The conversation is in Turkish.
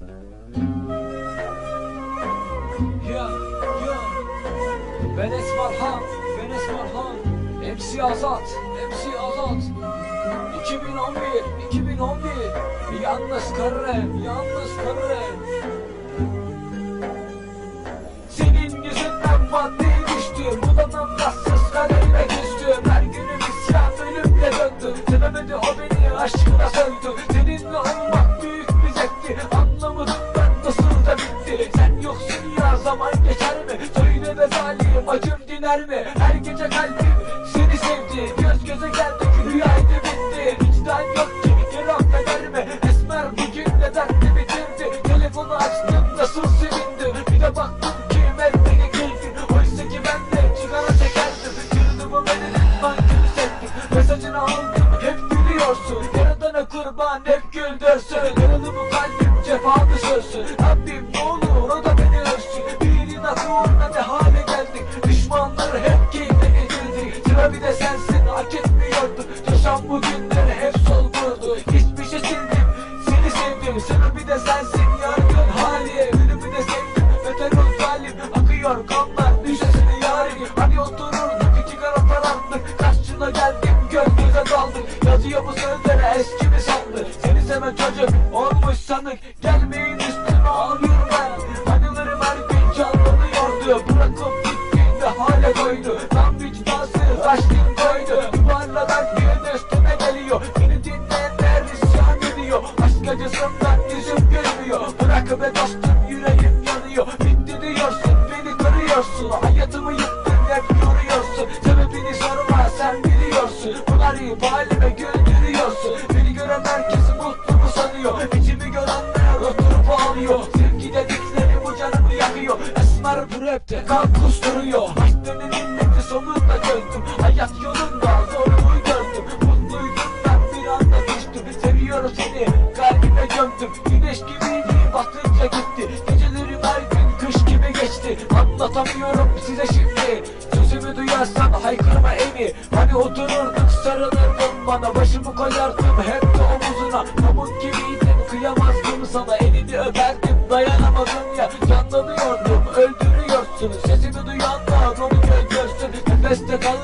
Ya ya. Ben Esmarhan Ben Esmarhan MC Azat MC Azat. 2011 2011 Yalnız karım Yalnız karım. Senin yüzünden maddeye düştüm. Budanın rahatsız kaderime küstüm. Her günüm isyan ölümle döndü Sevemedi o beni aşkına mi? Her gece kalbim seni sevdi. Göz göze geldik rüyaydı bitti. Vicdan yok ki geri affeder mi Esmer bugün de dertli bitirdi Telefonu açtım nasıl sevindim Bir de baktım ki beni keyfin Oysa ki ben de sigara çekerdim. Cırdımı bedenin bankını sevdim Mesajını aldım. Hep gülüyorsun. Yaradana kurban hep güldürsün. Yaralı bu kalbim cefalı sözsün bu günleri hep sol vurdu Hiçbir şey sildim. Seni sevdim bir de sensin. Yargın hali Ölümü de sevdim beter ol zalim Akıyor kanlar düşesini yarim Hani otururduk iki kara karanlık. Karşına geldim göz göze daldık Yazıyor bu sözlere eski mi sandı. Seni seven çocuk olmuş sanık. Gelmeyin be dostum yüreğim yanıyor. Bitti diyorsun beni kırıyorsun. Hayatımı yıktın hep yoruyorsun Sebebini sorma sen biliyorsun. Bunlar iyi halime güldürüyorsun. Beni gören herkesi mutlu mu sanıyor. İçimi görenler oturup ağlıyor. Sevgi dedikleri bu canımı yakıyor. Esmer bu rapte kan kusturuyor. Aşk denen inneti sonunda çözdüm. Hayat yolunda zorumu gördüm. Mutluydum ben bir anda düştüm. Seviyorum seni kalbime gömdüm. Güneş gibiydi Anlatamıyorum size şimdi. Sözümü duyarsan haykırma emi. Hani otururduk sarılırdın bana. Başımı koyardım hep de omuzuna. Pamuk gibiydin kıyamazdım sana. Elini öperdim dayanamadım ya. Canlanıyordum öldürüyorsun. Sesimi duyanlar onu görsün. Nefeste kalmadı